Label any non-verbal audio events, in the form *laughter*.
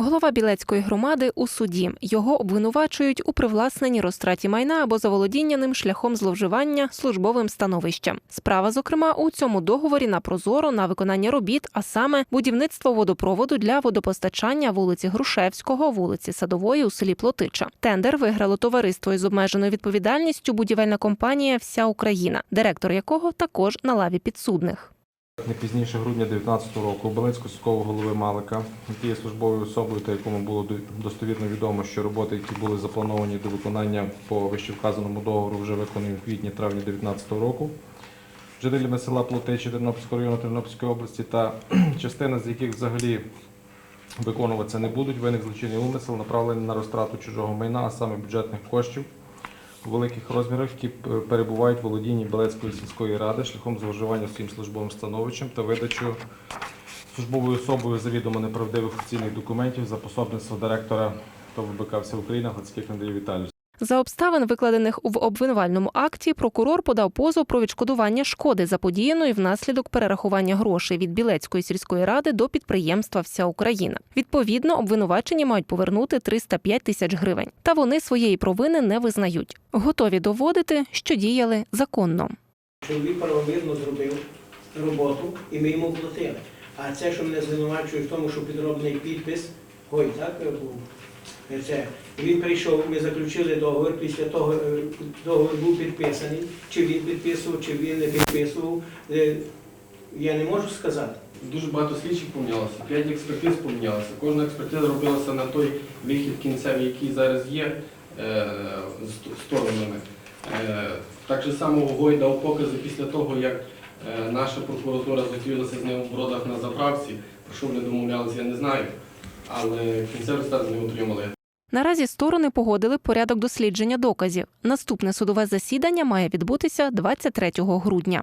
Голова Білецької громади у суді. Його обвинувачують у привласненні розтраті майна або заволодіння ним шляхом зловживання службовим становищем. Справа, зокрема, у цьому договорі на прозоро на виконання робіт, а саме будівництво водопроводу для водопостачання вулиці Грушевського, вулиці Садової у селі Плотича. Тендер виграло товариство із обмеженою відповідальністю будівельна компанія Вся Україна, директор якого також на лаві підсудних. Не пізніше грудня 2019 року Оболинського сільського голови Малика, який є службовою особою та якому було достовірно відомо, що роботи, які були заплановані до виконання по вищевказаному договору, вже виконані в квітні-травні 2019 року. Жителями села Плотичі Тернопільського району Тернопільської області та *clears throat* частина з яких взагалі виконуватися не будуть, виник злочинний умисел, направлений на розтрату чужого майна, а саме бюджетних коштів великих розмірах, які перебувають в володінні Белецької сільської ради шляхом зловживання своїм службовим становищем та видачу службовою особою завідомо неправдивих офіційних документів за пособництво директора ТОВ БК Вся Україна Гладських Андрій Віталійович. За обставин, викладених в обвинувальному акті, прокурор подав позов про відшкодування шкоди заподіяної внаслідок перерахування грошей від Білецької сільської ради до підприємства Вся Україна. Відповідно, обвинувачені мають повернути 305 тисяч гривень. Та вони своєї провини не визнають. Готові доводити, що діяли законно. Чоловік правомірно зробив роботу і ми йому платили. А це, що мене звинувачує в тому, що підробний підпис, ой, так був. Це. Він прийшов, ми заключили договір, після того е, договір був підписаний. Чи він підписував, чи він не підписував, е, я не можу сказати. Дуже багато слідчих помінялося, п'ять експертиз помінялося. Кожна експертиза робилася на той вихід кінцевий, який зараз є е, з- сторонами. Так же само Гой дав покази після того, як наша прокуратура зустрілася з ним в бродах на заправці. Про що вони домовлялися, я не знаю. Але кінцевий результат ним отримали. Наразі сторони погодили порядок дослідження доказів. Наступне судове засідання має відбутися 23 грудня.